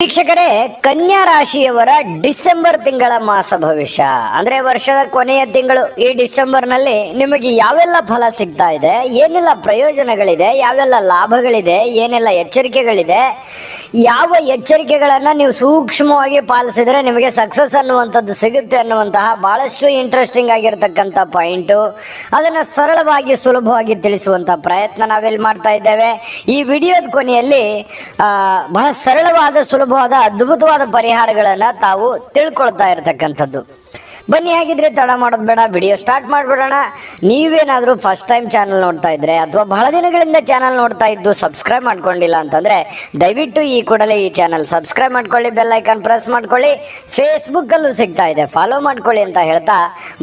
ವೀಕ್ಷಕರೇ, ಕನ್ಯಾ ರಾಶಿಯವರ ಡಿಸೆಂಬರ್ ತಿಂಗಳ ಮಾಸ ಭವಿಷ್ಯ. ಅಂದ್ರೆ ವರ್ಷದ ಕೊನೆಯ ತಿಂಗಳು ಈ ಡಿಸೆಂಬರ್ನಲ್ಲಿ ನಿಮಗೆ ಯಾವೆಲ್ಲ ಫಲ ಸಿಗ್ತಾ ಇದೆ, ಏನೆಲ್ಲ ಪ್ರಯೋಜನಗಳಿದೆ, ಯಾವೆಲ್ಲ ಲಾಭಗಳಿದೆ, ಏನೆಲ್ಲ ಎಚ್ಚರಿಕೆಗಳಿದೆ ಯಾವ ಎಚ್ಚರಿಕೆಗಳನ್ನು ನೀವು ಸೂಕ್ಷ್ಮವಾಗಿ ಪಾಲಿಸಿದರೆ ನಿಮಗೆ ಸಕ್ಸಸ್ ಅನ್ನುವಂಥದ್ದು ಸಿಗುತ್ತೆ ಅನ್ನುವಂತಹ ಬಹಳಷ್ಟು ಇಂಟ್ರೆಸ್ಟಿಂಗ್ ಆಗಿರತಕ್ಕಂಥ ಪಾಯಿಂಟು ಅದನ್ನ ಸರಳವಾಗಿ, ಸುಲಭವಾಗಿ ತಿಳಿಸುವಂತ ಪ್ರಯತ್ನ ನಾವೆಲ್ಲಿ ಮಾಡ್ತಾ ಇದ್ದೇವೆ. ಈ ವಿಡಿಯೋದ ಕೊನೆಯಲ್ಲಿ ಬಹಳ ಸರಳವಾದ, ಸುಲಭವಾದ, ಅದ್ಭುತವಾದ ಪರಿಹಾರಗಳನ್ನು ತಾವು ತಿಳ್ಕೊಳ್ತಾ ಇರತಕ್ಕಂಥದ್ದು. ಬನ್ನಿ ಹಾಗಿದ್ರೆ ತಡ ಮಾಡೋದು ಬೇಡ, ವಿಡಿಯೋ ಸ್ಟಾರ್ಟ್ ಮಾಡ್ಬಿಡೋಣ. ನೀವೇನಾದರೂ ಫಸ್ಟ್ ಟೈಮ್ ಚಾನಲ್ ನೋಡ್ತಾ ಇದ್ರೆ ಅಥವಾ ಬಹಳ ದಿನಗಳಿಂದ ಚಾನಲ್ ನೋಡ್ತಾ ಇದ್ದು ಸಬ್ಸ್ಕ್ರೈಬ್ ಮಾಡ್ಕೊಂಡಿಲ್ಲ ಅಂತಂದ್ರೆ ದಯವಿಟ್ಟು ಈ ಕೂಡಲೇ ಈ ಚಾನಲ್ ಸಬ್ಸ್ಕ್ರೈಬ್ ಮಾಡ್ಕೊಳ್ಳಿ ಬೆಲ್ ಐಕಾನ್ ಪ್ರೆಸ್ ಮಾಡ್ಕೊಳ್ಳಿ. ಫೇಸ್ಬುಕ್ ಅಲ್ಲೂ ಸಿಗ್ತಾ ಇದೆ ಫಾಲೋ ಮಾಡ್ಕೊಳ್ಳಿ ಅಂತ ಹೇಳ್ತಾ.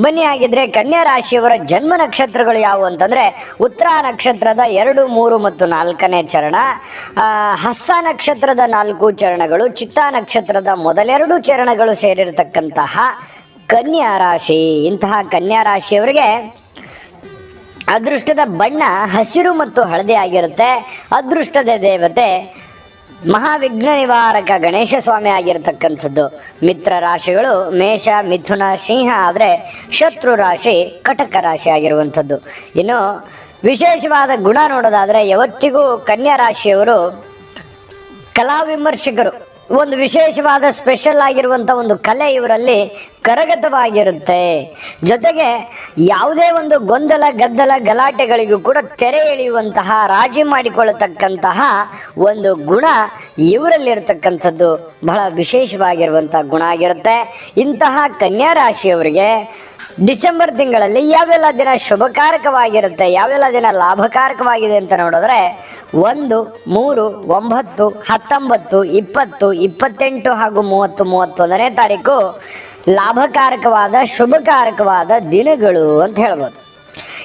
ಬನ್ನಿ ಹಾಗಿದ್ರೆ ಕನ್ಯಾ ರಾಶಿಯವರ ಜನ್ಮ ನಕ್ಷತ್ರಗಳು ಯಾವುವು ಅಂತಂದ್ರೆ ಉತ್ತರ ನಕ್ಷತ್ರದ ಎರಡು, ಮೂರು ಮತ್ತು ನಾಲ್ಕನೇ ಚರಣ. ಹಸ್ತ ನಕ್ಷತ್ರದ ನಾಲ್ಕು ಚರಣಗಳು, ಚಿತ್ತ ನಕ್ಷತ್ರದ ಮೊದಲೆರಡು ಚರಣಗಳು ಸೇರಿರತಕ್ಕಂತಹ ಕನ್ಯಾ ರಾಶಿ ಇಂತಹ ಕನ್ಯಾ ರಾಶಿಯವರಿಗೆ ಅದೃಷ್ಟದ ಬಣ್ಣ ಹಸಿರು ಮತ್ತು ಹಳದಿ ಆಗಿರುತ್ತೆ. ಅದೃಷ್ಟದ ದೇವತೆ ಮಹಾವಿಘ್ನ ನಿವಾರಕ ಗಣೇಶ ಸ್ವಾಮಿ ಆಗಿರತಕ್ಕಂಥದ್ದು. ಮಿತ್ರ ರಾಶಿಗಳು ಮೇಷ, ಮಿಥುನ, ಸಿಂಹ, ಆದರೆ ಶತ್ರು ರಾಶಿ, ಕಟಕ ರಾಶಿ ಆಗಿರುವಂಥದ್ದು. ಇನ್ನು ವಿಶೇಷವಾದ ಗುಣ ನೋಡೋದಾದರೆ, ಯಾವತ್ತಿಗೂ ಕನ್ಯಾ ರಾಶಿಯವರು ಕಲಾ ವಿಮರ್ಶಕರು ಒಂದು ವಿಶೇಷವಾದ ಸ್ಪೆಷಲ್ ಆಗಿರುವಂತ ಒಂದು ಕಲೆ ಇವರಲ್ಲಿ ಕರಗತವಾಗಿರುತ್ತೆ. ಜೊತೆಗೆ ಯಾವುದೇ ಒಂದು ಗೊಂದಲ, ಗದ್ದಲ, ಗಲಾಟೆಗಳಿಗೂ ಕೂಡ ತೆರೆ ಎಳೆಯುವಂತಹ, ರಾಜಿ ಮಾಡಿಕೊಳ್ಳತಕ್ಕಂತಹ ಒಂದು ಗುಣ ಇವರಲ್ಲಿರ್ತಕ್ಕಂಥದ್ದು ಬಹಳ ವಿಶೇಷವಾಗಿರುವಂತಹ ಗುಣ ಆಗಿರುತ್ತೆ. ಇಂತಹ ಕನ್ಯಾ ರಾಶಿಯವರಿಗೆ ಡಿಸೆಂಬರ್ ತಿಂಗಳಲ್ಲಿ ಯಾವೆಲ್ಲ ದಿನ ಶುಭಕಾರಕವಾಗಿರುತ್ತೆ, ಯಾವೆಲ್ಲ ದಿನ ಲಾಭಕಾರಕವಾಗಿದೆ ಅಂತ ನೋಡಿದ್ರೆ, ಒಂದು, ಮೂರು, ಒಂಬತ್ತು, ಹತ್ತೊಂಬತ್ತು, ಇಪ್ಪತ್ತು, ಇಪ್ಪತ್ತೆಂಟು ಹಾಗೂ ಮೂವತ್ತು ಮೂವತ್ತೊಂದನೇ ತಾರೀಕು ಲಾಭಕಾರಕವಾದ, ಶುಭಕಾರಕವಾದ ದಿನಗಳು ಅಂತ ಹೇಳ್ಬೋದು.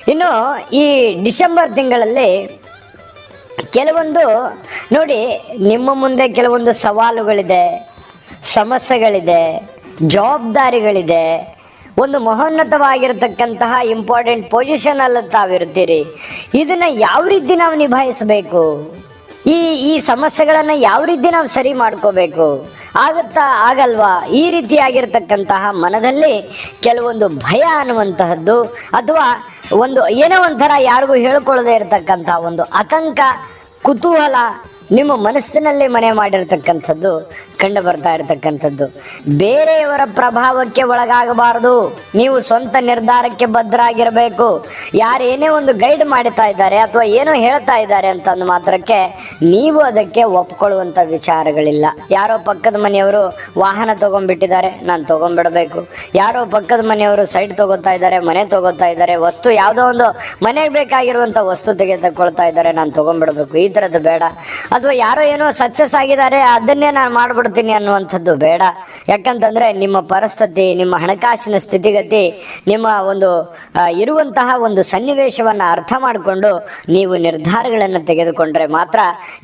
ಇನ್ನು ಈ ಡಿಸೆಂಬರ್ ತಿಂಗಳಲ್ಲಿ ಕೆಲವೊಂದು, ನೋಡಿ, ನಿಮ್ಮ ಮುಂದೆ ಕೆಲವೊಂದು ಸವಾಲುಗಳಿದೆ, ಸಮಸ್ಯೆಗಳಿದೆ, ಜವಾಬ್ದಾರಿಗಳಿದೆ ಒಂದು ಮಹೋನ್ನತವಾಗಿರತಕ್ಕಂತಹ ಇಂಪಾರ್ಟೆಂಟ್ ಪೊಸಿಷನ್ ಅಲ್ಲಿ ತಾವಿರ್ತೀರಿ ಇದನ್ನ ಯಾವ ರೀತಿ ನಾವು ನಿಭಾಯಿಸಬೇಕು? ಈ ಈ ಸಮಸ್ಯೆಗಳನ್ನ ಯಾವ ರೀತಿ ನಾವು ಸರಿ ಮಾಡ್ಕೋಬೇಕು? ಆಗುತ್ತಾ, ಆಗಲ್ವಾ? ಈ ರೀತಿಯಾಗಿರ್ತಕ್ಕಂತಹ ಮನದಲ್ಲಿ ಕೆಲವೊಂದು ಭಯ ಅನ್ನುವಂತಹದ್ದು, ಅಥವಾ ಒಂದು ಏನೋ ಒಂಥರ ಯಾರಿಗೂ ಹೇಳ್ಕೊಳ್ಳದೆ ಇರತಕ್ಕಂತಹ ಒಂದು ಆತಂಕ, ಕುತೂಹಲ ನಿಮ್ಮ ಮನಸ್ಸಿನಲ್ಲಿ ಮನೆ ಮಾಡಿರ್ತಕ್ಕಂಥದ್ದು, ಕಂಡು ಬರ್ತಾ ಇರತಕ್ಕಂಥದ್ದು. ಬೇರೆಯವರ ಪ್ರಭಾವಕ್ಕೆ ಒಳಗಾಗಬಾರದು. ನೀವು ಸ್ವಂತ ನಿರ್ಧಾರಕ್ಕೆ ಬದ್ಧರಾಗಿರಬೇಕು. ಯಾರು ಏನೇ ಒಂದು ಗೈಡ್ ಮಾಡ್ತಾ ಇದ್ದಾರೆ ಅಥವಾ ಏನೋ ಹೇಳ್ತಾ ಇದ್ದಾರೆ ಅಂತ ಅಂದ ಮಾತ್ರಕ್ಕೆ ನೀವು ಅದಕ್ಕೆ ಒಪ್ಕೊಳ್ಳುವಂಥ ವಿಚಾರಗಳಿಲ್ಲ. ಯಾರೋ ಪಕ್ಕದ ಮನೆಯವರು ವಾಹನ ತಗೊಂಡ್ಬಿಟ್ಟಿದ್ದಾರೆ, ನಾನು ತಗೊಂಡ್ಬಿಡಬೇಕು. ಯಾರೋ ಪಕ್ಕದ ಮನೆಯವರು ಸೈಟ್ ತಗೋತಾ ಇದ್ದಾರೆ, ಮನೆ ತಗೋತಾ ಇದ್ದಾರೆ, ವಸ್ತು ಯಾವುದೋ ಒಂದು ಮನೆಗೆ ಬೇಕಾಗಿರುವಂಥ ವಸ್ತು ತೆಗೆದುಕೊಳ್ತಾ ಇದ್ದಾರೆ, ನಾನು ತಗೊಂಡ್ಬಿಡಬೇಕು. ಈ ಥರದ್ದು ಬೇಡ. ಅಥವಾ ಯಾರೋ ಏನೋ ಸಕ್ಸಸ್ ಆಗಿದ್ದಾರೆ, ಅದನ್ನೇ ನಾನು ಮಾಡ್ಬಿಡ್ತೀನಿ ಅನ್ನುವಂಥದ್ದು ಬೇಡ. ಯಾಕಂತಂದ್ರೆ ನಿಮ್ಮ ಪರಿಸ್ಥಿತಿ, ನಿಮ್ಮ ಹಣಕಾಸಿನ ಸ್ಥಿತಿಗತಿ, ನಿಮ್ಮ ಒಂದು ಇರುವಂತಹ ಒಂದು ಸನ್ನಿವೇಶವನ್ನು ಅರ್ಥ ಮಾಡಿಕೊಂಡು ನೀವು ನಿರ್ಧಾರಗಳನ್ನು ತೆಗೆದುಕೊಂಡ್ರೆ ಮಾತ್ರ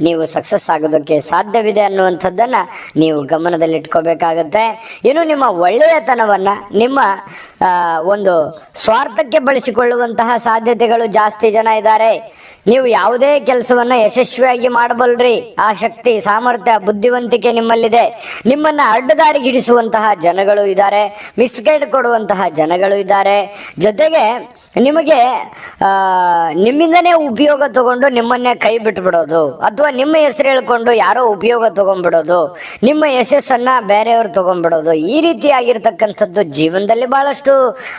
ನೀವು ಸಕ್ಸಸ್ ಆಗೋದಕ್ಕೆ ಸಾಧ್ಯವಿದೆ ಅನ್ನುವಂಥದ್ದನ್ನು ನೀವು ಗಮನದಲ್ಲಿಟ್ಕೋಬೇಕಾಗತ್ತೆ. ಇನ್ನು ನಿಮ್ಮ ಒಳ್ಳೆಯತನವನ್ನ, ನಿಮ್ಮ ಒಂದು ಸ್ವಾರ್ಥಕ್ಕೆ ಬಳಸಿಕೊಳ್ಳುವಂತಹ ಸಾಧ್ಯತೆಗಳು ಜಾಸ್ತಿ ಜನ ಇದ್ದಾರೆ. ನೀವು ಯಾವುದೇ ಕೆಲಸವನ್ನ ಯಶಸ್ವಿಯಾಗಿ ಮಾಡಬಲ್ರಿ. ಆ ಶಕ್ತಿ, ಸಾಮರ್ಥ್ಯ, ಬುದ್ಧಿವಂತಿಕೆ ನಿಮ್ಮಲ್ಲಿದೆ. ನಿಮ್ಮನ್ನ ಅಡ್ಡದಾರಿಗಿಡಿಸುವಂತಹ ಜನಗಳು ಇದ್ದಾರೆ. ಮಿಸ್ಗೈಡ್ ಕೊಡುವಂತಹ ಜನಗಳು ಇದ್ದಾರೆ. ಜೊತೆಗೆ ನಿಮಗೆ ನಿಮ್ಮಿಂದನೇ ಉಪಯೋಗ ತಗೊಂಡು ನಿಮ್ಮನ್ನೇ ಕೈ ಬಿಟ್ಬಿಡೋದು. ಅಥವಾ ನಿಮ್ಮ ಹೆಸರು ಹೇಳ್ಕೊಂಡು ಯಾರೋ ಉಪಯೋಗ ತಗೊಂಡ್ಬಿಡೋದು. ನಿಮ್ಮ ಯಶಸ್ಸನ್ನ ಬೇರೆಯವರು ತಗೊಂಡ್ಬಿಡೋದು. ಈ ರೀತಿಯಾಗಿರ್ತಕ್ಕಂಥದ್ದು ಜೀವನದಲ್ಲಿ ಬಹಳಷ್ಟು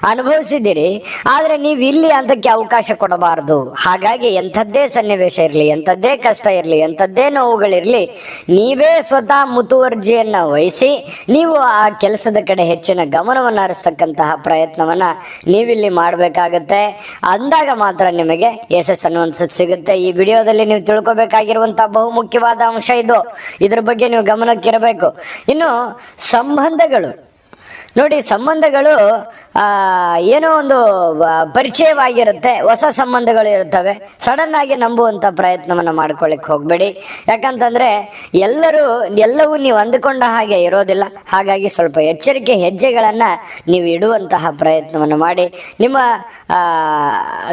ಅನುಭವಿಸಿದ್ದೀರಿ, ಆದ್ರೆ ನೀವು ಇಲ್ಲಿ ಅದಕ್ಕೆ ಅವಕಾಶ ಕೊಡಬಾರದು. ಹಾಗಾಗಿ ಎಂಥದ್ದೇ ಸನ್ನಿವೇಶ ಇರಲಿ, ಎಂಥದ್ದೇ ಕಷ್ಟ ಇರಲಿ, ಎಂಥದ್ದೇ ನೋವುಗಳಿರಲಿ, ನೀವೇ ಸ್ವತಃ ಮುತುವರ್ಜಿಯನ್ನ ವಹಿಸಿ, ನೀವು ಆ ಕೆಲಸದ ಕಡೆ ಹೆಚ್ಚಿನ ಗಮನವನ್ನು ಹರಿಸ್ತಕ್ಕಂತಹ ಪ್ರಯತ್ನವನ್ನ ನೀವಿಲ್ಲಿ ಮಾಡಬೇಕಾಗತ್ತೆ. ಅಂದಾಗ ಮಾತ್ರ ನಿಮಗೆ ಯಶಸ್ಸನ್ನು ಅನ್ನುವಂಥದ್ದು ಸಿಗುತ್ತೆ. ಈ ವಿಡಿಯೋದಲ್ಲಿ ನೀವು ತಿಳ್ಕೊಬೇಕಾಗಿರುವಂತಹ ಬಹುಮುಖ್ಯವಾದ ಅಂಶ ಇದು. ಇದ್ರ ಬಗ್ಗೆ ನೀವು ಗಮನಕ್ಕಿರಬೇಕು. ಇನ್ನು ಸಂಬಂಧಗಳು. ನೋಡಿ ಸಂಬಂಧಗಳು ಏನೋ ಒಂದು ಪರಿಚಯವಾಗಿರುತ್ತೆ, ಹೊಸ ಸಂಬಂಧಗಳು ಇರುತ್ತವೆ. ಸಡನ್ ಆಗಿ ನಂಬುವಂತ ಪ್ರಯತ್ನವನ್ನು ಮಾಡ್ಕೊಳ್ಳಿಕ್ ಹೋಗ್ಬೇಡಿ. ಯಾಕಂತಂದ್ರೆ, ಎಲ್ಲರೂ, ಎಲ್ಲವೂ ನೀವು ಅಂದುಕೊಂಡ ಹಾಗೆ ಇರೋದಿಲ್ಲ. ಹಾಗಾಗಿ ಸ್ವಲ್ಪ ಎಚ್ಚರಿಕೆ, ಹೆಜ್ಜೆಗಳನ್ನ ನೀವು ಇಡುವಂತಹ ಪ್ರಯತ್ನವನ್ನು ಮಾಡಿ. ನಿಮ್ಮ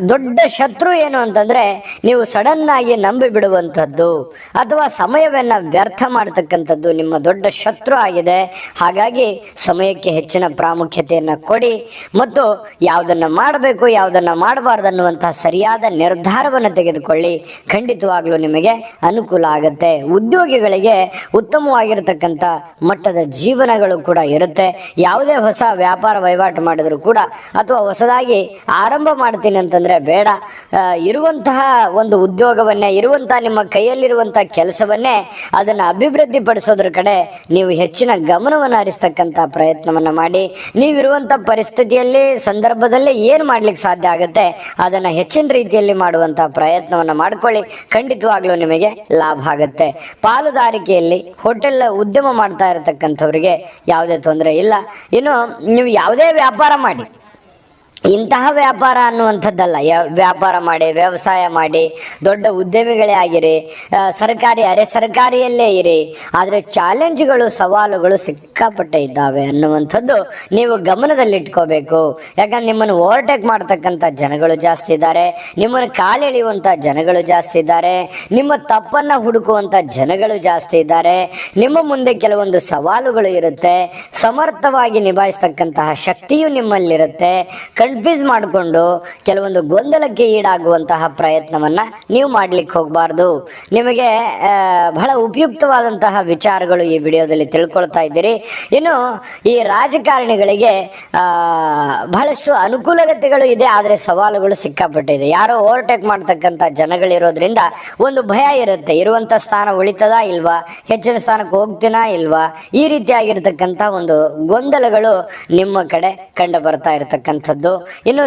ದೊಡ್ಡ ಶತ್ರು ಏನು ಅಂತಂದ್ರೆ, ನೀವು ಸಡನ್ ಆಗಿ ನಂಬಿ ಬಿಡುವಂಥದ್ದು ಅಥವಾ ಸಮಯವನ್ನ ವ್ಯರ್ಥ ಮಾಡ್ತಕ್ಕಂಥದ್ದು ನಿಮ್ಮ ದೊಡ್ಡ ಶತ್ರು ಆಗಿದೆ. ಹಾಗಾಗಿ ಸಮಯಕ್ಕೆ ಹೆಚ್ಚಿನ ಪ್ರಾಮುಖ್ಯತೆಯನ್ನು ಕೊಡಿ. ಮತ್ತು ಯಾವುದನ್ನು ಮಾಡಬೇಕು, ಯಾವುದನ್ನು ಮಾಡಬಾರ್ದು ಅನ್ನುವಂತಹ ಸರಿಯಾದ ನಿರ್ಧಾರವನ್ನು ತೆಗೆದುಕೊಳ್ಳಿ. ಖಂಡಿತವಾಗಲೂ ನಿಮಗೆ ಅನುಕೂಲ ಆಗುತ್ತೆ. ಉದ್ಯೋಗಿಗಳಿಗೆ ಉತ್ತಮವಾಗಿರತಕ್ಕಂಥ ಮಟ್ಟದ ಜೀವನಗಳು ಕೂಡ ಇರುತ್ತೆ. ಯಾವುದೇ ಹೊಸ ವ್ಯಾಪಾರ ವಹಿವಾಟು ಮಾಡಿದ್ರು ಕೂಡ ಅಥವಾ ಹೊಸದಾಗಿ ಆರಂಭ ಮಾಡ್ತೀನಿ ಅಂತಂದ್ರೆ ಬೇಡ. ಇರುವಂತಹ ಒಂದು ಉದ್ಯೋಗವನ್ನೇ ಇರುವಂತಹ ನಿಮ್ಮ ಕೈಯಲ್ಲಿರುವಂತಹ ಕೆಲಸವನ್ನೇ ಅದನ್ನ ಅಭಿವೃದ್ಧಿ ಪಡಿಸೋದ್ರ ಕಡೆ ನೀವು ಹೆಚ್ಚಿನ ಗಮನವನ್ನು ಹರಿಸ್ತಕ್ಕಂಥ ಪ್ರಯತ್ನವನ್ನ ಮಾಡಿ. ನೀವಿರುವಂತ ಪರಿಸ್ಥಿತಿಯಲ್ಲಿ ಸಂದರ್ಭದಲ್ಲಿ ಏನು ಮಾಡ್ಲಿಕ್ಕೆ ಸಾಧ್ಯ ಆಗುತ್ತೆ, ಅದನ್ನ ಹೆಚ್ಚಿನ ರೀತಿಯಲ್ಲಿ ಮಾಡುವಂತಹ ಪ್ರಯತ್ನವನ್ನ ಮಾಡ್ಕೊಳ್ಳಿ. ಖಂಡಿತವಾಗ್ಲೂ ನಿಮಗೆ ಲಾಭ ಆಗುತ್ತೆ. ಪಾಲುದಾರಿಕೆಯಲ್ಲಿ ಹೋಟೆಲ್ ಉದ್ಯಮ ಮಾಡ್ತಾ ಇರತಕ್ಕಂಥವ್ರಿಗೆ ಯಾವುದೇ ತೊಂದರೆ ಇಲ್ಲ. ಇನ್ನು ನೀವು ಯಾವುದೇ ವ್ಯಾಪಾರ ಮಾಡಿ ಇಂತಹ ವ್ಯಾಪಾರ ಅನ್ನುವಂಥದ್ದಲ್ಲ. ವ್ಯಾಪಾರ ಮಾಡಿ, ವ್ಯವಸಾಯ ಮಾಡಿ, ದೊಡ್ಡ ಉದ್ಯಮಿಗಳೇ ಆಗಿರಿ ಸರ್ಕಾರಿ, ಅರೆ ಸರ್ಕಾರಿಯಲ್ಲೇ ಇರಿ. ಆದರೆ ಚಾಲೆಂಜ್ಗಳು, ಸವಾಲುಗಳು ಸಿಕ್ಕಾಪಟ್ಟೆ ಇದ್ದಾವೆ ಅನ್ನುವಂಥದ್ದು ನೀವು ಗಮನದಲ್ಲಿಟ್ಕೋಬೇಕು. ಯಾಕಂದ್ರೆ ನಿಮ್ಮನ್ನು ಓವರ್ಟೇಕ್ ಮಾಡ್ತಕ್ಕಂಥ ಜನಗಳು ಜಾಸ್ತಿ ಇದ್ದಾರೆ, ನಿಮ್ಮನ್ನು ಕಾಲೆಳೆಯುವಂಥ ಜನಗಳು ಜಾಸ್ತಿ ಇದ್ದಾರೆ, ನಿಮ್ಮ ತಪ್ಪನ್ನು ಹುಡುಕುವಂಥ ಜನಗಳು ಜಾಸ್ತಿ ಇದ್ದಾರೆ, ನಿಮ್ಮ ಮುಂದೆ ಕೆಲವೊಂದು ಸವಾಲುಗಳು ಇರುತ್ತೆ, ಸಮರ್ಥವಾಗಿ ನಿಭಾಯಿಸ್ತಕ್ಕಂತಹ ಶಕ್ತಿಯು ನಿಮ್ಮಲ್ಲಿರುತ್ತೆ ಕನ್ಫ್ಯೂಸ್ ಮಾಡಿಕೊಂಡು ಕೆಲವೊಂದು ಗೊಂದಲಕ್ಕೆ ಈಡಾಗುವಂತಹ ಪ್ರಯತ್ನವನ್ನ ನೀವು ಮಾಡ್ಲಿಕ್ಕೆ ಹೋಗಬಾರ್ದು. ನಿಮಗೆ ಬಹಳ ಉಪಯುಕ್ತವಾದಂತಹ ವಿಚಾರಗಳು ಈ ವಿಡಿಯೋದಲ್ಲಿ ತಿಳ್ಕೊಳ್ತಾ ಇದ್ದೀರಿ. ಇನ್ನು ಈ ರಾಜಕಾರಣಿಗಳಿಗೆ ಬಹಳಷ್ಟು ಅನುಕೂಲತೆಗಳು ಇದೆ, ಆದರೆ ಸವಾಲುಗಳು ಸಿಕ್ಕಾಪಟ್ಟಿದೆ. ಯಾರೋ ಓವರ್ಟೇಕ್ ಮಾಡ್ತಕ್ಕಂಥ ಜನಗಳಿರೋದ್ರಿಂದ ಒಂದು ಭಯ ಇರುತ್ತೆ. ಇರುವಂತ ಸ್ಥಾನ ಉಳಿತದಾ ಇಲ್ವಾ? ಹೆಚ್ಚಿನ ಸ್ಥಾನಕ್ಕೆ ಹೋಗ್ತೀನಾ ಇಲ್ವಾ? ಈ ರೀತಿಯಾಗಿರ್ತಕ್ಕಂಥ ಒಂದು ಗೊಂದಲಗಳು ನಿಮ್ಮ ಕಡೆ ಕಂಡು ಬರ್ತಾ ಇರತಕ್ಕಂಥದ್ದು. ಇನ್ನು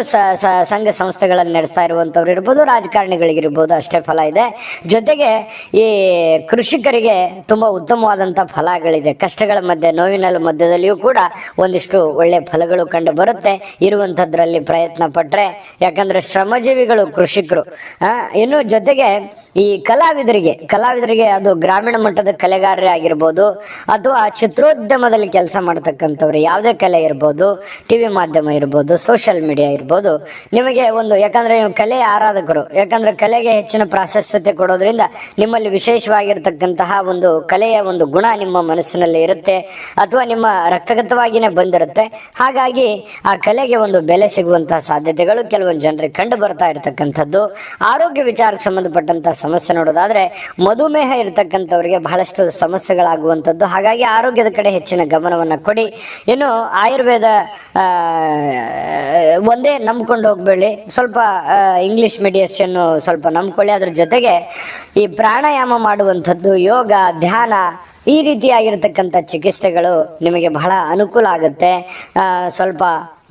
ಸಂಘ ಸಂಸ್ಥೆಗಳನ್ನು ನಡೆಸ್ತಾ ಇರುವಂಥವ್ರು ಇರ್ಬೋದು, ರಾಜಕಾರಣಿಗಳಿಗಿರ್ಬೋದು ಅಷ್ಟೇ ಫಲ ಇದೆ. ಜೊತೆಗೆ ಈ ಕೃಷಿಕರಿಗೆ ತುಂಬಾ ಉತ್ತಮವಾದಂಥ ಫಲಗಳಿದೆ. ಕಷ್ಟಗಳ ಮಧ್ಯೆ, ನೋವಿನ ಮಧ್ಯದಲ್ಲಿಯೂ ಕೂಡ ಒಂದಿಷ್ಟು ಒಳ್ಳೆ ಫಲಗಳು ಕಂಡು ಬರುತ್ತೆ. ಇರುವಂಥದ್ರಲ್ಲಿ ಪ್ರಯತ್ನ ಪಟ್ಟರೆ ಯಾಕಂದ್ರೆ ಶ್ರಮಜೀವಿಗಳು ಕೃಷಿಕರು. ಇನ್ನು ಜೊತೆಗೆ ಈ ಕಲಾವಿದರಿಗೆ ಕಲಾವಿದರಿಗೆ ಅದು ಗ್ರಾಮೀಣ ಮಟ್ಟದ ಕಲೆಗಾರರೇ ಆಗಿರ್ಬೋದು, ಅಥವಾ ಚಿತ್ರೋದ್ಯಮದಲ್ಲಿ ಕೆಲಸ ಮಾಡ್ತಕ್ಕಂಥವ್ರು, ಯಾವುದೇ ಕಲೆ ಇರ್ಬೋದು, ಟಿವಿ ಮಾಧ್ಯಮ ಇರ್ಬೋದು ಸೋಷಿಯಲ್ ಮೀಡಿಯಾ ಇರ್ಬೋದು. ನಿಮಗೆ ಒಂದು, ಯಾಕಂದ್ರೆ ನೀವು ಕಲೆ ಆರಾಧಕರು, ಯಾಕಂದ್ರೆ ಕಲೆಗೆ ಹೆಚ್ಚಿನ ಪ್ರಾಶಸ್ತ್ಯತೆ ಕೊಡೋದ್ರಿಂದ ನಿಮ್ಮಲ್ಲಿ ವಿಶೇಷವಾಗಿರ್ತಕ್ಕಂತಹ ಒಂದು ಕಲೆಯ ಒಂದು ಗುಣ ನಿಮ್ಮ ಮನಸ್ಸಿನಲ್ಲಿ ಇರುತ್ತೆ, ಅಥವಾ ನಿಮ್ಮ ರಕ್ತಗತವಾಗಿನೇ ಬಂದಿರುತ್ತೆ. ಹಾಗಾಗಿ ಆ ಕಲೆಗೆ ಒಂದು ಬೆಲೆ ಸಿಗುವಂತಹ ಸಾಧ್ಯತೆಗಳು ಕೆಲವೊಂದು ಜನರಿಗೆ ಕಂಡು ಬರ್ತಾ ಇರತಕ್ಕಂಥದ್ದು. ಆರೋಗ್ಯ ವಿಚಾರಕ್ಕೆ ಸಂಬಂಧಪಟ್ಟಂತಹ ಸಮಸ್ಯೆ ನೋಡೋದಾದ್ರೆ, ಮಧುಮೇಹ ಇರತಕ್ಕಂಥವ್ರಿಗೆ ಬಹಳಷ್ಟು ಸಮಸ್ಯೆಗಳಾಗುವಂಥದ್ದು. ಹಾಗಾಗಿ ಆರೋಗ್ಯದ ಕಡೆ ಹೆಚ್ಚಿನ ಗಮನವನ್ನು ಕೊಡಿ. ಇನ್ನು ಆಯುರ್ವೇದ ಒಂದೇ ನಂಬ್ಕೊಂಡು ಹೋಗ್ಬೇಡಿ. ಸ್ವಲ್ಪ ಇಂಗ್ಲಿಷ್ ಮೆಡಿಯೇಷನ್ ಸ್ವಲ್ಪ ನಂಬ್ಕೊಳ್ಳಿ. ಅದ್ರ ಜೊತೆಗೆ ಈ ಪ್ರಾಣಾಯಾಮ ಮಾಡುವಂಥದ್ದು ಯೋಗ, ಧ್ಯಾನ ಈ ರೀತಿಯಾಗಿರ್ತಕ್ಕಂಥ ಚಿಕಿತ್ಸೆಗಳು ನಿಮಗೆ ಬಹಳ ಅನುಕೂಲ ಆಗುತ್ತೆ. ಸ್ವಲ್ಪ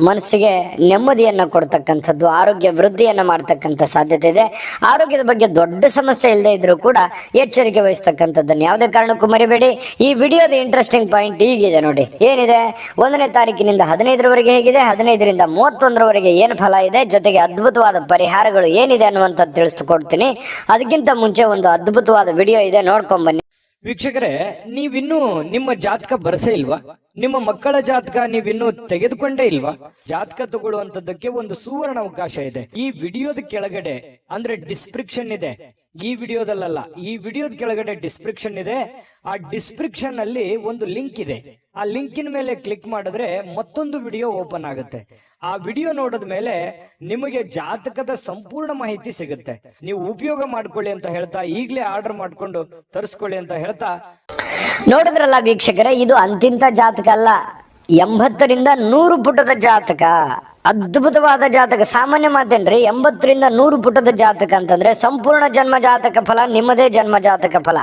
ಮನಸ್ಸಿಗೆ ನೆಮ್ಮದಿಯನ್ನು ಕೊಡ್ತಕ್ಕಂಥದ್ದು, ಆರೋಗ್ಯ ವೃದ್ಧಿಯನ್ನು ಮಾಡ್ತಕ್ಕಂಥ ಸಾಧ್ಯತೆ ಇದೆ. ಆರೋಗ್ಯದ ಬಗ್ಗೆ ದೊಡ್ಡ ಸಮಸ್ಯೆ ಇಲ್ಲದೆ ಇದ್ರೂ ಕೂಡ ಎಚ್ಚರಿಕೆ ವಹಿಸ್ತಕ್ಕಂಥದ್ದನ್ನು ಯಾವುದೇ ಕಾರಣಕ್ಕೂ ಮರಿಬೇಡಿ. ಈ ವಿಡಿಯೋದ ಇಂಟ್ರೆಸ್ಟಿಂಗ್ ಪಾಯಿಂಟ್ ಈಗಿದೆ ನೋಡಿ. ಏನಿದೆ? ಒಂದನೇ ತಾರೀಕಿನಿಂದ ಹದಿನೈದರವರೆಗೆ ಹೇಗಿದೆ? ಹದಿನೈದರಿಂದ ಮೂವತ್ತೊಂದರವರೆಗೆ ಏನು ಫಲ ಇದೆ? ಜೊತೆಗೆ ಅದ್ಭುತವಾದ ಪರಿಹಾರಗಳು ಏನಿದೆ ಅನ್ನುವಂಥದ್ದು ತಿಳಿಸ್ಕೊಡ್ತೀನಿ. ಅದಕ್ಕಿಂತ ಮುಂಚೆ ಒಂದು ಅದ್ಭುತವಾದ ವಿಡಿಯೋ ಇದೆ ನೋಡ್ಕೊಂಬನ್ನಿ ವೀಕ್ಷಕರೇ, ನೀವಿನ್ನೂ ನಿಮ್ಮ ಜಾತಕ ಬರಸೇ ಇಲ್ವಾ? ನಿಮ್ಮ ಮಕ್ಕಳ ಜಾತಕ ನೀವಿನ್ನೂ ತೆಗೆದುಕೊಂಡೇ ಇಲ್ವಾ? ಜಾತಕ ತಗೊಳ್ಳುವಂತದ್ದಕ್ಕೆ ಒಂದು ಸುವರ್ಣ ಅವಕಾಶ ಇದೆ. ಈ ವಿಡಿಯೋದ ಕೆಳಗಡೆ ಅಂದ್ರೆ ಡಿಸ್ಕ್ರಿಪ್ಷನ್ ಇದೆ. ಈ ವಿಡಿಯೋದಲ್ಲ ಈ ವಿಡಿಯೋದ ಕೆಳಗಡೆ ಡಿಸ್ಕ್ರಿಪ್ಷನ್ ಇದೆ. ಆ ಡಿಸ್ಕ್ರಿಪ್ಷನ್ ಅಲ್ಲಿ ಒಂದು ಲಿಂಕ್ ಇದೆ. ಆ ಲಿಂಕಿನ ಮೇಲೆ ಕ್ಲಿಕ್ ಮಾಡಿದ್ರೆ ಮತ್ತೊಂದು ವಿಡಿಯೋ ಓಪನ್ ಆಗುತ್ತೆ. ಆ ವಿಡಿಯೋ ನೋಡಿದ ಮೇಲೆ ನಿಮಗೆ ಜಾತಕದ ಸಂಪೂರ್ಣ ಮಾಹಿತಿ ಸಿಗುತ್ತೆ. ನೀವು ಉಪಯೋಗ ಮಾಡ್ಕೊಳ್ಳಿ ಅಂತ ಹೇಳ್ತಾ ಈಗಲೇ ಆರ್ಡರ್ ಮಾಡ್ಕೊಂಡು ತರಿಸ್ಕೊಳ್ಳಿ ಅಂತ ಹೇಳ್ತಾ. ನೋಡಿದ್ರಲ್ಲ ವೀಕ್ಷಕರೇ, ಇದು ಅಂತಿಂತ ಜಾತಕ ಅಲ್ಲ. ಎಂಬತ್ತರಿಂದ ನೂರು ಪುಟದ ಜಾತಕ. ಅದ್ಭುತವಾದ ಜಾತಕ. ಸಾಮಾನ್ಯ ಮಾತೇನ್ರಿ, ಎಂಬತ್ತರಿಂದ ನೂರು ಪುಟದ ಜಾತಕ ಅಂತಂದ್ರೆ ಸಂಪೂರ್ಣ ಜನ್ಮ ಜಾತಕ ಫಲ, ನಿಮ್ಮದೇ ಜನ್ಮ ಜಾತಕ ಫಲ.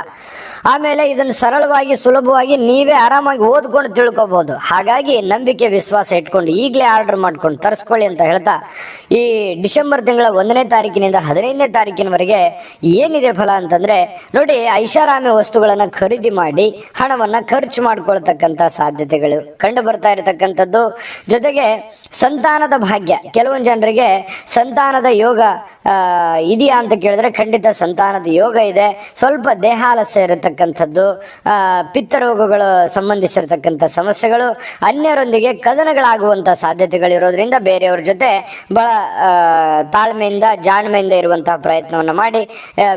ಆಮೇಲೆ ಇದನ್ನು ಸರಳವಾಗಿ, ಸುಲಭವಾಗಿ ನೀವೇ ಆರಾಮಾಗಿ ಓದ್ಕೊಂಡು ತಿಳ್ಕೊಬಹುದು ಹಾಗಾಗಿ ನಂಬಿಕೆ, ವಿಶ್ವಾಸ ಇಟ್ಕೊಂಡು ಈಗಲೇ ಆರ್ಡರ್ ಮಾಡ್ಕೊಂಡು ತರಿಸ್ಕೊಳ್ಳಿ ಅಂತ ಹೇಳ್ತಾ, ಈ ಡಿಸೆಂಬರ್ ತಿಂಗಳ ಒಂದನೇ ತಾರೀಕಿನಿಂದ ಹದಿನೈದನೇ ತಾರೀಕಿನವರೆಗೆ ಏನಿದೆ ಫಲ ಅಂತಂದ್ರೆ, ನೋಡಿ ಐಷಾರಾಮಿ ವಸ್ತುಗಳನ್ನ ಖರೀದಿ ಮಾಡಿ, ಹಣವನ್ನ ಖರ್ಚು ಮಾಡ್ಕೊಳ್ತಕ್ಕಂಥ ಸಾಧ್ಯತೆಗಳು ಕಂಡು ಬರ್ತಾ ಇರತಕ್ಕಂಥದ್ದು. ಜೊತೆಗೆ ಸಂತಾನದ ಭಾಗ್ಯ. ಕೆಲವೊಂದು ಜನರಿಗೆ ಸಂತಾನದ ಯೋಗ ಇದೆಯಾ ಅಂತ ಕೇಳಿದ್ರೆ ಖಂಡಿತ ಸಂತಾನದ ಯೋಗ ಇದೆ. ಸ್ವಲ್ಪ ದೇಹಾಲಸ್ಯ ಇರತಕ್ಕಂಥದ್ದು ಪಿತ್ತರೋಗಗಳು ಸಂಬಂಧಿಸಿರತಕ್ಕಂಥ ಸಮಸ್ಯೆಗಳು, ಅನ್ಯರೊಂದಿಗೆ ಕದನಗಳಾಗುವಂಥ ಸಾಧ್ಯತೆಗಳಿರೋದ್ರಿಂದ ಬೇರೆಯವ್ರ ಜೊತೆ ಬಹಳ ತಾಳ್ಮೆಯಿಂದ, ಜಾಣ್ಮೆಯಿಂದ ಇರುವಂತಹ ಪ್ರಯತ್ನವನ್ನು ಮಾಡಿ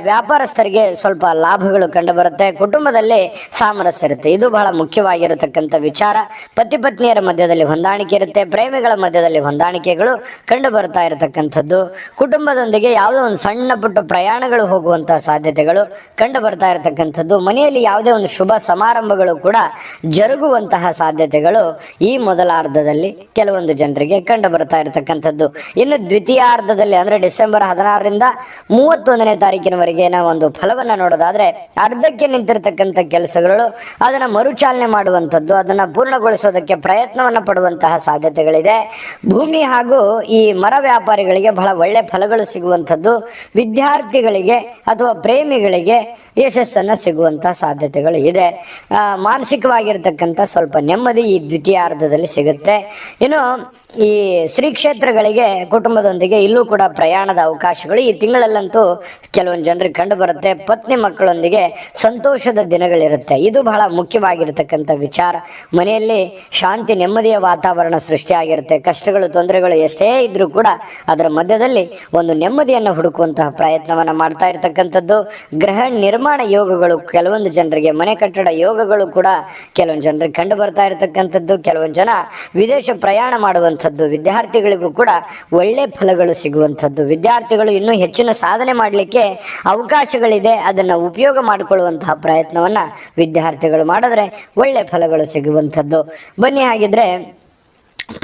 ವ್ಯಾಪಾರಸ್ಥರಿಗೆ ಸ್ವಲ್ಪ ಲಾಭಗಳು ಕಂಡು ಬರುತ್ತೆ ಕುಟುಂಬದಲ್ಲಿ ಸಾಮರಸ್ಯ ಇರುತ್ತೆ. ಇದು ಬಹಳ ಮುಖ್ಯವಾಗಿರತಕ್ಕಂಥ ವಿಚಾರ. ಪತಿ ಪತ್ನಿಯರ ಮಧ್ಯದಲ್ಲಿ ಹೊಂದಾಣಿಕೆ ಇರುತ್ತೆ. ಪ್ರೇಮಿಗಳ ಮಧ್ಯದಲ್ಲಿ ಹೊಂದಾಣಿಕೆಗಳು ಕಂಡು ಬರ್ತಾ ಇರತಕ್ಕಂಥದ್ದು. ಕುಟುಂಬದೊಂದಿಗೆ ಯಾವುದೋ ಒಂದು ಸಣ್ಣ ಪುಟ್ಟ ಪ್ರಯಾಣಗಳು ಹೋಗುವಂತಹ ಸಾಧ್ಯತೆಗಳು ಕಂಡು ಬರ್ತಾ ಇರತಕ್ಕಂಥದ್ದು. ಮನೆಯಲ್ಲಿ ಯಾವುದೇ ಒಂದು ಶುಭ ಸಮಾರಂಭಗಳು ಕೂಡ ಜರುಗುವಂತಹ ಸಾಧ್ಯತೆಗಳು ಈ ಮೊದಲಾರ್ಧದಲ್ಲಿ ಕೆಲವೊಂದು ಜನರಿಗೆ ಕಂಡು ಬರ್ತಾ ಇರತಕ್ಕಂಥದ್ದು. ಇನ್ನು ದ್ವಿತೀಯಾರ್ಧದಲ್ಲಿ ಅಂದ್ರೆ ಡಿಸೆಂಬರ್ ಹದಿನಾರರಿಂದ ಮೂವತ್ತೊಂದನೇ ತಾರೀಕಿನವರೆಗೆ ನಾವು ಒಂದು ಫಲವನ್ನು ನೋಡೋದಾದ್ರೆ ಅರ್ಧಕ್ಕೆ ನಿಂತಿರತಕ್ಕಂಥ ಕೆಲಸಗಳು, ಅದನ್ನ ಮರುಚಾಲನೆ ಮಾಡುವಂಥದ್ದು, ಅದನ್ನ ಪೂರ್ಣಗೊಳಿಸೋದಕ್ಕೆ ಪ್ರಯತ್ನವನ್ನ ಪಡುವಂತಹ ಸಾಧ್ಯತೆಗಳಿದೆ. ಭೂಮಿ ಹಾಗೂ ಈ ಮರ ವ್ಯಾಪಾರಿಗಳಿಗೆ ಬಹಳ ಒಳ್ಳೆ ಫಲಗಳು ಸಿಗುವಂಥದ್ದು. ವಿದ್ಯಾರ್ಥಿಗಳಿಗೆ ಅಥವಾ ಪ್ರೇಮಿಗಳಿಗೆ ಯಶಸ್ಸನ್ನು ಸಿಗುವಂಥ ಸಾಧ್ಯತೆಗಳು ಇದೆ. ಮಾನಸಿಕವಾಗಿರ್ತಕ್ಕಂಥ ಸ್ವಲ್ಪ ನೆಮ್ಮದಿ ಈ ದ್ವಿತೀಯಾರ್ಧದಲ್ಲಿ ಸಿಗುತ್ತೆ. ಇನ್ನು ಈ ಶ್ರೀ ಕ್ಷೇತ್ರಗಳಿಗೆ, ಕುಟುಂಬದೊಂದಿಗೆ ಇಲ್ಲೂ ಕೂಡ ಪ್ರಯಾಣದ ಅವಕಾಶಗಳು. ಈ ತಿಂಗಳಲ್ಲಂತೂ ಕೆಲವೊಂದು ಜನರಿಗೆ ಕಂಡು ಬರುತ್ತೆ. ಪತ್ನಿ ಮಕ್ಕಳೊಂದಿಗೆ ಸಂತೋಷದ ದಿನಗಳಿರುತ್ತೆ. ಇದು ಬಹಳ ಮುಖ್ಯವಾಗಿರ್ತಕ್ಕಂಥ ವಿಚಾರ. ಮನೆಯಲ್ಲಿ ಶಾಂತಿ, ನೆಮ್ಮದಿಯ ವಾತಾವರಣ ಸೃಷ್ಟಿಯಾಗಿರುತ್ತೆ. ಕಷ್ಟಗಳು ತೊಂದರೆಗಳು ಎಷ್ಟೇ ಇದ್ರೂ ಕೂಡ ಅದರ ಮಧ್ಯದಲ್ಲಿ ಒಂದು ನೆಮ್ಮದಿಯನ್ನು ಹುಡುಕುವಂತಹ ಪ್ರಯತ್ನವನ್ನು ಮಾಡ್ತಾ ಇರತಕ್ಕಂಥದ್ದು. ಗ್ರಹ ನಿರ್ಮಾಣ ಯೋಗಗಳು ಕೆಲವೊಂದು ಜನರಿಗೆ, ಮನೆ ಕಟ್ಟಡ ಯೋಗಗಳು ಕೂಡ ಕೆಲವೊಂದು ಜನರಿಗೆ ಕಂಡು ಬರ್ತಾ ಇರತಕ್ಕಂಥದ್ದು. ಕೆಲವೊಂದು ಜನ ವಿದೇಶ ಪ್ರಯಾಣ ಮಾಡುವಂಥದ್ದು, ವಿದ್ಯಾರ್ಥಿಗಳಿಗೂ ಕೂಡ ಒಳ್ಳೆ ಫಲಗಳು ಸಿಗುವಂಥದ್ದು. ವಿದ್ಯಾರ್ಥಿಗಳು ಇನ್ನೂ ಹೆಚ್ಚಿನ ಸಾಧನೆ ಮಾಡಲಿಕ್ಕೆ ಅವಕಾಶಗಳಿದೆ. ಅದನ್ನು ಉಪಯೋಗ ಮಾಡಿಕೊಳ್ಳುವಂತಹ ಪ್ರಯತ್ನವನ್ನು ವಿದ್ಯಾರ್ಥಿಗಳು ಮಾಡಿದ್ರೆ ಒಳ್ಳೆ ಫಲಗಳು ಸಿಗುವಂಥದ್ದು. ಬನ್ನಿ ಹಾಗಿದ್ರೆ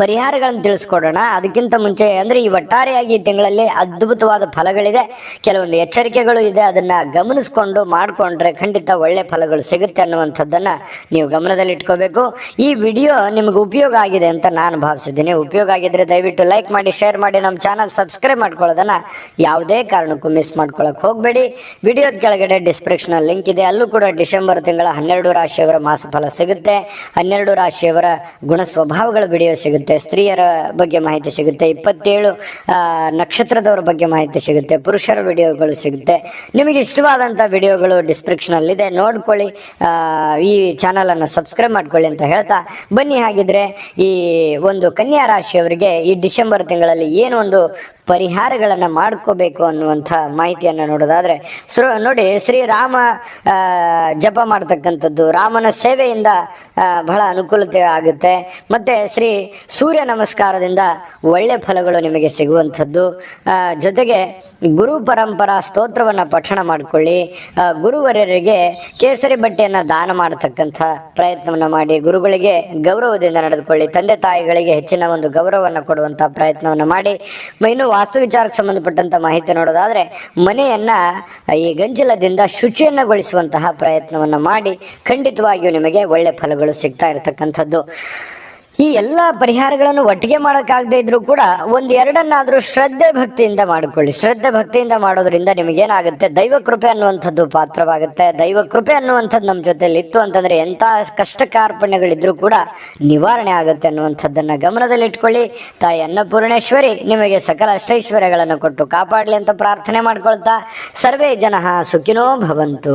ಪರಿಹಾರಗಳನ್ನು ತಿಳಿಸ್ಕೊಡೋಣ. ಅದಕ್ಕಿಂತ ಮುಂಚೆ ಅಂದ್ರೆ ಈ ಒಟ್ಟಾರೆಯಾಗಿ ಈ ತಿಂಗಳಲ್ಲಿ ಅದ್ಭುತವಾದ ಫಲಗಳಿದೆ. ಕೆಲವೊಂದು ಎಚ್ಚರಿಕೆಗಳು ಇದೆ. ಅದನ್ನ ಗಮನಿಸ್ಕೊಂಡು ಮಾಡಿಕೊಂಡ್ರೆ ಖಂಡಿತ ಒಳ್ಳೆ ಫಲಗಳು ಸಿಗುತ್ತೆ ಅನ್ನುವಂಥದ್ದನ್ನ ನೀವು ಗಮನದಲ್ಲಿ ಇಟ್ಕೋಬೇಕು ಈ ವಿಡಿಯೋ ನಿಮ್ಗೆ ಉಪಯೋಗ ಆಗಿದೆ ಅಂತ ನಾನು ಭಾವಿಸಿದ್ದೀನಿ. ಉಪಯೋಗ ಆಗಿದ್ರೆ ದಯವಿಟ್ಟು ಲೈಕ್ ಮಾಡಿ, ಶೇರ್ ಮಾಡಿ, ನಮ್ಮ ಚಾನಲ್ ಸಬ್ಸ್ಕ್ರೈಬ್ ಮಾಡ್ಕೊಳ್ಳೋದನ್ನ ಯಾವುದೇ ಕಾರಣಕ್ಕೂ ಮಿಸ್ ಮಾಡ್ಕೊಳಕ್ ಹೋಗಬೇಡಿ. ವಿಡಿಯೋದ ಕೆಳಗಡೆ ಡಿಸ್ಕ್ರಿಪ್ಷನ್ ಲಿಂಕ್ ಇದೆ. ಅಲ್ಲೂ ಕೂಡ ಡಿಸೆಂಬರ್ ತಿಂಗಳ ಹನ್ನೆರಡು ರಾಶಿಯವರ ಮಾಸಫಲ ಸಿಗುತ್ತೆ. ಹನ್ನೆರಡು ರಾಶಿಯವರ ಗುಣ ಸ್ವಭಾವಗಳ ವಿಡಿಯೋ ಸಿಗುತ್ತೆ. ಸ್ತ್ರೀಯರ ಬಗ್ಗೆ ಮಾಹಿತಿ ಸಿಗುತ್ತೆ. ಇಪ್ಪತ್ತೇಳು ನಕ್ಷತ್ರದವರ ಬಗ್ಗೆ ಮಾಹಿತಿ ಸಿಗುತ್ತೆ. ಪುರುಷರ ವಿಡಿಯೋಗಳು ಸಿಗುತ್ತೆ. ನಿಮಗೆ ಇಷ್ಟವಾದಂಥ ವಿಡಿಯೋಗಳು ಡಿಸ್ಕ್ರಿಪ್ಷನಲ್ಲಿದೆ ನೋಡ್ಕೊಳ್ಳಿ. ಈ ಚಾನಲನ್ನು ಸಬ್ಸ್ಕ್ರೈಬ್ ಮಾಡ್ಕೊಳ್ಳಿ ಅಂತ ಹೇಳ್ತಾ ಬನ್ನಿ. ಹಾಗಿದ್ರೆ ಈ ಒಂದು ಕನ್ಯಾ ರಾಶಿಯವರಿಗೆ ಈ ಡಿಸೆಂಬರ್ ತಿಂಗಳಲ್ಲಿ ಏನು ಒಂದು ಪರಿಹಾರಗಳನ್ನು ಮಾಡ್ಕೋಬೇಕು ಅನ್ನುವಂಥ ಮಾಹಿತಿಯನ್ನು ನೋಡೋದಾದರೆ ಸ್ರ ನೋಡಿ ಶ್ರೀರಾಮ ಜಪ ಮಾಡ್ತಕ್ಕಂಥದ್ದು. ರಾಮನ ಸೇವೆಯಿಂದ ಬಹಳ ಅನುಕೂಲತೆ ಆಗುತ್ತೆ. ಮತ್ತು ಶ್ರೀ ಸೂರ್ಯ ನಮಸ್ಕಾರದಿಂದ ಒಳ್ಳೆ ಫಲಗಳು ನಿಮಗೆ ಸಿಗುವಂಥದ್ದು. ಜೊತೆಗೆ ಗುರು ಪರಂಪರಾ ಸ್ತೋತ್ರವನ್ನು ಪಠಣ ಮಾಡಿಕೊಳ್ಳಿ. ಗುರುವರರಿಗೆ ಕೇಸರಿ ಬಟ್ಟೆಯನ್ನು ದಾನ ಮಾಡತಕ್ಕಂಥ ಪ್ರಯತ್ನವನ್ನು ಮಾಡಿ. ಗುರುಗಳಿಗೆ ಗೌರವದಿಂದ ನಡೆದುಕೊಳ್ಳಿ. ತಂದೆ ತಾಯಿಗಳಿಗೆ ಹೆಚ್ಚಿನ ಒಂದು ಗೌರವವನ್ನು ಕೊಡುವಂಥ ಪ್ರಯತ್ನವನ್ನು ಮಾಡಿ. ಇನ್ನು ವಾಸ್ತು ವಿಚಾರಕ್ಕೆ ಸಂಬಂಧಪಟ್ಟಂತ ಮಾಹಿತಿ ನೋಡೋದಾದ್ರೆ, ಮನೆಯನ್ನ, ಈ ಗಂಜಲದಿಂದ ಶುಚಿಯನ್ನಗೊಳಿಸುವಂತಹ ಪ್ರಯತ್ನವನ್ನ ಮಾಡಿ ಖಂಡಿತವಾಗಿಯೂ ನಿಮಗೆ ಒಳ್ಳೆ ಫಲಗಳು ಸಿಗ್ತಾ ಇರತಕ್ಕಂಥದ್ದು. ಈ ಎಲ್ಲ ಪರಿಹಾರಗಳನ್ನು ಒಟ್ಟಿಗೆ ಮಾಡೋಕ್ಕಾಗದೇ ಇದ್ರೂ ಕೂಡ ಒಂದು ಎರಡನ್ನಾದರೂ ಶ್ರದ್ಧೆ ಭಕ್ತಿಯಿಂದ ಮಾಡಿಕೊಳ್ಳಿ. ಶ್ರದ್ಧೆ ಭಕ್ತಿಯಿಂದ ಮಾಡೋದ್ರಿಂದ ನಿಮಗೇನಾಗುತ್ತೆ? ದೈವ ಕೃಪೆ ಅನ್ನುವಂಥದ್ದು ಪಾತ್ರವಾಗುತ್ತೆ. ದೈವ ಕೃಪೆ ಅನ್ನುವಂಥದ್ದು ನಮ್ಮ ಜೊತೆಲಿ ಇತ್ತು ಅಂತಂದ್ರೆ ಎಂಥ ಕಷ್ಟ ಕಾರ್ಪಣ್ಯಗಳಿದ್ರೂ ಕೂಡ ನಿವಾರಣೆ ಆಗುತ್ತೆ ಅನ್ನುವಂಥದ್ದನ್ನು ಗಮನದಲ್ಲಿಟ್ಕೊಳ್ಳಿ. ತಾಯಿ ಅನ್ನಪೂರ್ಣೇಶ್ವರಿ ನಿಮಗೆ ಸಕಲ ಅಷ್ಟೈಶ್ವರ್ಯಗಳನ್ನು ಕೊಟ್ಟು ಕಾಪಾಡಲಿ ಅಂತ ಪ್ರಾರ್ಥನೆ ಮಾಡ್ಕೊಳ್ತಾ ಸರ್ವೇ ಜನ ಸುಖಿನೋ ಭವಂತು.